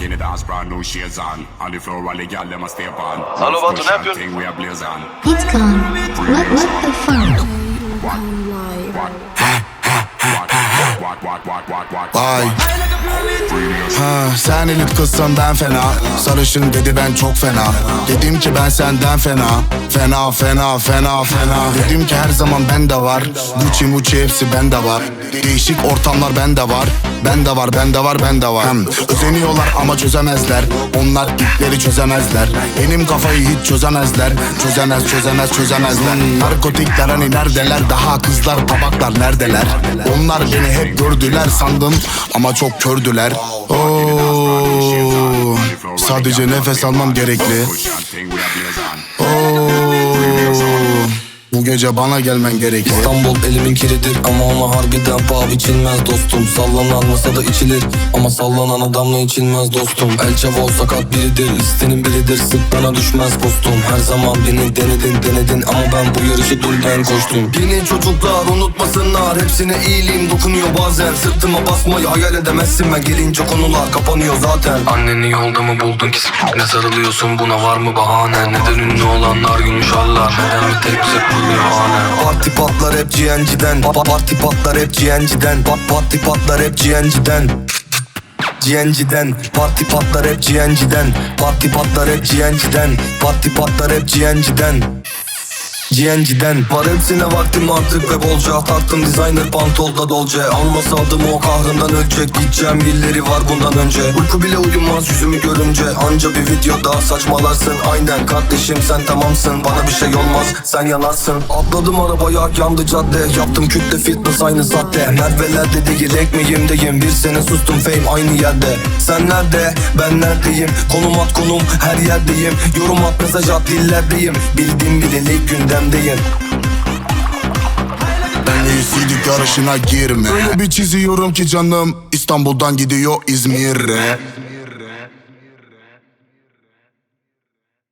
İn the dance, brand new shades on. On the floor, while the gal them a stay upon. Hello, Batu, ne yapıyorsun? Thing we a blaze on. It's gone. What, what the fuck? Walk, walk, walk, walk, walk, walk. Vay ha, Sen elit kızsın ben fena. Sarışın dedi ben çok fena. Dedim ki ben senden fena. Fena fena fena fena. Dedim ki her zaman bende var. Gucci mucci hepsi bende var. Değişik ortamlar bende var. Bende var bende var bende var. Hem Özeniyorlar ama çözemezler. Onlar ipleri çözemezler. Benim kafayı hiç çözemezler. Çözemez çözemez çözemezler. Narkotikler hani neredeler? Daha kızlar tabaklar neredeler? Onlar beni hep gördüler sandım Ama çok kördüler Oo, Sadece nefes almam gerekli. Oo, gece bana gelmen gerekli İstanbul elimin kiridir ama ona harbiden paha biçilmez dostum. Sallanan masada içilir ama sallanan adamla içilmez dostum. El Chavo sakat biridir listenin biridir sık bana düşmez postum Her zaman beni denedin denedin ama ben bu yarışı dünden koştum. Yeni çocuklar unutmasınlar hepsine iyiliğim dokunuyor bazen. Sırtıma basmayı hayal edemezsin ben gelince konular kapanıyor zaten. Anneni yolda mı buldun ki? Ne sarılıyorsun buna var mı bahane Neden ünlü olanlar gülmüş hallar neden bir tek bize Parti patlar hep GNG'den Pa- Parti patlar hep GNG'den Pa- Parti patlar hep GNG'den GNG'den Parti patlar hep GNG'den Parti patlar hep GNG'den Parti patlar hep GNG'den GNG'den Var hepsine vaktim artık ve bolca Taktım. Designer pantolda dolce. Almasa adımı o kahrından ölecek Gideceğim illeri var bundan önce. Uyku bile uyumaz yüzümü görünce. Anca bir videoda saçmalarsın. Aynen kardeşim sen tamamsın. Bana bir şey olmaz sen yanarsın. Atladım arabaya yandı cadde. Yaptım kütle fitness aynı saatte. Merve'lerde değil ekmeğimdeyim Bir sene sustum fame aynı yerde. Sen nerede? Ben neredeyim? Konum at konum her yerdeyim. Yorum at mesaj at dillerdeyim Bildiğim bileli gündemdeyim iyisiydik yarışına girme. Öyle bir çiziyorum ki canım İstanbul'dan gidiyor İzmir'e